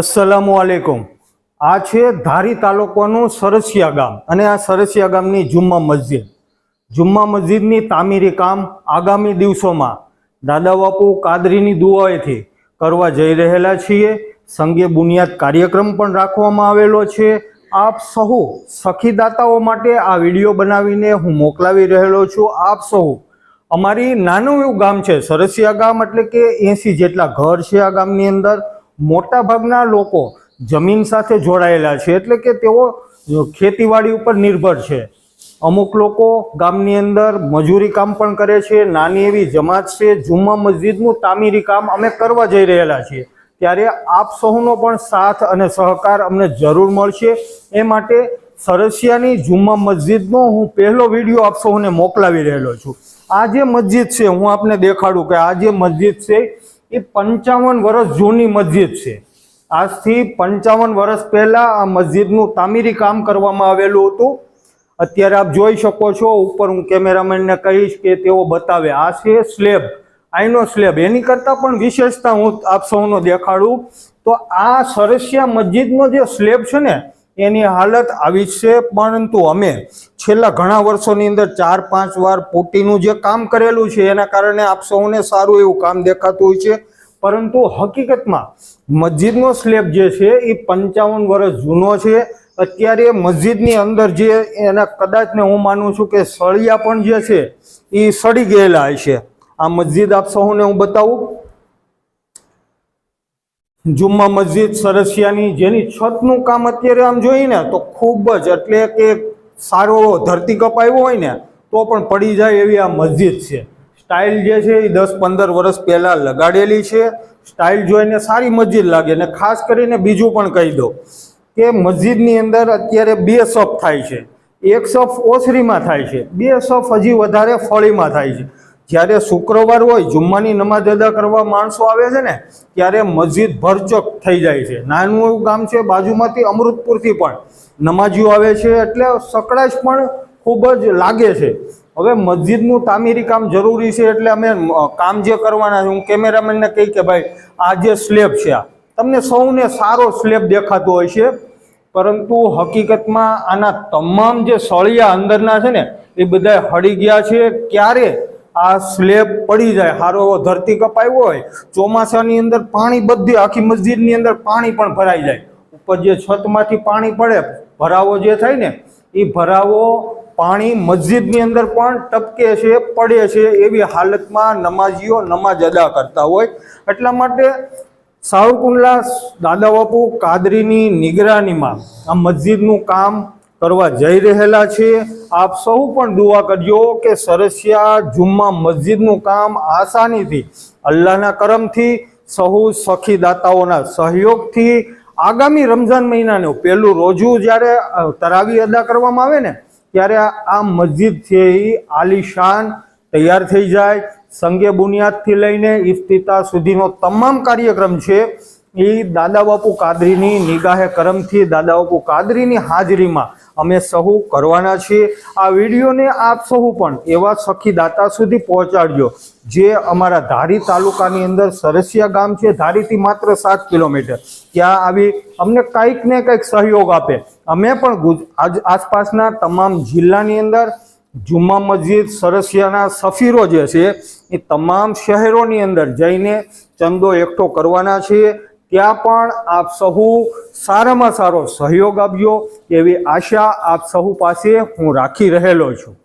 અસલામુ આલેકુમ આ છે ધારી તાલુકાનું સરસિયા ગામ અને આ સરસિયા ગામની જુમ્મા મસ્જિદ. જુમ્મા મસ્જિદની તામીરી કામ આગામી દિવસોમાં દાદા બાપુ કાદરીની દુઆએથી કરવા જઈ રહેલા છીએ. સંગે બુનિયાદ કાર્યક્રમ પણ રાખવામાં આવેલો છે. આપ સહુ સખીદાતાઓ માટે આ વીડિયો બનાવીને હું મોકલાવી રહેલો છું. આપ સહુ અમારી નાનું એવું ગામ છે સરસિયા ગામ એટલે કે એસી જેટલા ઘર છે આ ગામની અંદર. મોટા ભાગના લોકો જમીન સાથે જોડાયેલા છે. એટલે કે તેઓ ખેતીવાડી ઉપર નિર્ભર છે. અમુક લોકો ગામની અંદર મજૂરી કામ પણ કરે છે, નાની એવી જમાત છે, જુમ્મા મસ્જિદનું તામીરી કામ અમે કરવા જઈ રહેલા છીએ. ત્યારે આપ સૌનો પણ સાથ અને સહકાર અમને જરૂર મળશે. એ માટે સરસિયાની જુમ્મા મસ્જિદનો હું પહેલો વીડિયો આપ સૌને મોકલાવી રહેલો છું. આ જે મસ્જિદ છે, હું આપને દેખાડું કે આ જે મસ્જિદ છે એ પંચાવન વર્ષ જૂની મસ્જિદ છે. આજથી પંચાવન વર્ષ પહેલા આ મસ્જિદનું તામીરી કામ કરવામાં આવેલું હતું. અત્યારે આપ જોઈ શકો છો, ઉપર હું કેમેરામેનને કહીશ કે તેઓ બતાવે. આ છે સ્લેબ, આઈનો સ્લેબ. એની કરતાં પણ વિશેષતા હું આપ સૌનો દેખાડું તો આ સરસિયા મસ્જિદનો જે સ્લેબ છે ને, એની હાલત આવી છે. પરંતુ અમે છેલ્લા ઘણા વર્ષોની અંદર ચાર, પાંચ વાર પોટીનું જે કામ કરેલું છે, એના કારણે આપ સૌને સારું એવું કામ દેખાતું હોય છે. પરંતુ હકીકતમાં મસ્જિદનો સ્લેબ જે છે, એ પંચાવન વર્ષ જૂનો છે. અત્યારે મસ્જિદની અંદર જે એના કદાચને હું માનું છું કે સળિયા પણ જે છે, એ સડી ગયેલા છે. આ મસ્જિદ આપ સૌને હું બતાવું. જુમ્મા મસ્જિદ સરસિયાની જેની છતનું કામ અત્યારે આમ જોઈને, તો ખૂબ જ એટલે કે સારો એવો ધરતી આવ્યો હોય ને, તો પણ પડી જાય એવી આ મસ્જિદ છે. સ્ટાઇલ જે છે એ દસ પંદર વર્ષ પહેલાં લગાડેલી છે. સ્ટાઇલ જોઈને સારી મસ્જિદ લાગે ને ખાસ કરીને બીજું પણ કહી દો કે મસ્જિદની અંદર અત્યારે બે સફ થાય છે. એક સફ ઓસરીમાં થાય છે, બે સફ હજી વધારે ફળીમાં થાય છે. જ્યારે શુક્રવાર હોય, જુમ્માની નમાજ અદા કરવા માણસો આવે છે ને, ત્યારે મસ્જિદ ભરચક થઈ જાય છે. નાનું એવું ગામ છે, બાજુમાંથી અમૃતપુરથી પણ નમાજીઓ આવે છે, એટલે સકળાશ પણ ખૂબ જ લાગે છે. હવે મસ્જિદનું તામીરી કામ જરૂરી છે, એટલે અમે કામ જે કરવાના છે, હું કેમેરામેનને કહી કે ભાઈ, આ જે સ્લેબ છે આ, તમને સૌને સારો સ્લેબ દેખાતો હોય છે, પરંતુ હકીકતમાં આના તમામ જે સળિયા અંદરના છે ને, એ બધા હળી ગયા છે. ક્યારે? આ સ્લેબ પડી જાય, હારો એવો ધરતી કપાયો હોય, ચોમાસાની અંદર પાણી બધી આખી મસ્જિદની અંદર પાણી પણ ભરાઈ જાય. ઉપર જે છતમાંથી પાણી પડે, ભરાવો જે થાય ને એ ભરાવો પાણી મસ્જિદની અંદર પણ ટપકે છે, પડે છે એવી હાલતમાં નમાજીઓ નમાજ અદા કરતા હોય. એટલા માટે સાવરકુંડલા દાદા બાપુ કાદરીની નિગરાનીમાં આ મસ્જિદનું કામ કરવા જઈ રહેલા છે આપ સૌ પણ દુઆ કરજો કે સરસિયા જુમ્મા મસ્જિદનું કામ આસાનીથી, અલ્લાહના કરમથી, સહુ સખી દાતાઓના સહયોગથી આગામી રમઝાન મહિનાનું પહેલું રોજુ જ્યારે તરાવી અદા કરવામાં આવે ને, ત્યારે આ આ મસ્જિદ છે એ આલિશાન તૈયાર થઈ જાય. સંગે બુનિયાદથી લઈને ઇફ્તિતા સુધીનો તમામ કાર્યક્રમ છે. એ દાદા બાપુ કાદરીની નિગાહે કરમથી દાદા બાપુ કાદરીની હાજરીમાં અમે સહુ કરવાના છીએ. આ વિડીયોને આપ સહુ પણ એવા સખી દાતા સુધી પહોંચાડજો, જે અમારા ધારી તાલુકાની અંદર સરસિયા ગામ છે, ધારીથી માત્ર સાત કિલોમીટર. ત્યાં આવી અમને કંઈક ને કંઈક સહયોગ આપે. અમે પણ આજ આસપાસના તમામ જિલ્લાની અંદર જુમ્મા મસ્જિદ, સરસિયાના સફીરો જે છે, એ તમામ શહેરોની અંદર જઈને ચંદો એકઠો કરવાના છીએ. ત્યાં પણ આપ સહુ સારામાં સારો સહયોગ આપજો એવી આશા આપ સહુ પાસે હું રાખી રહેલો છું.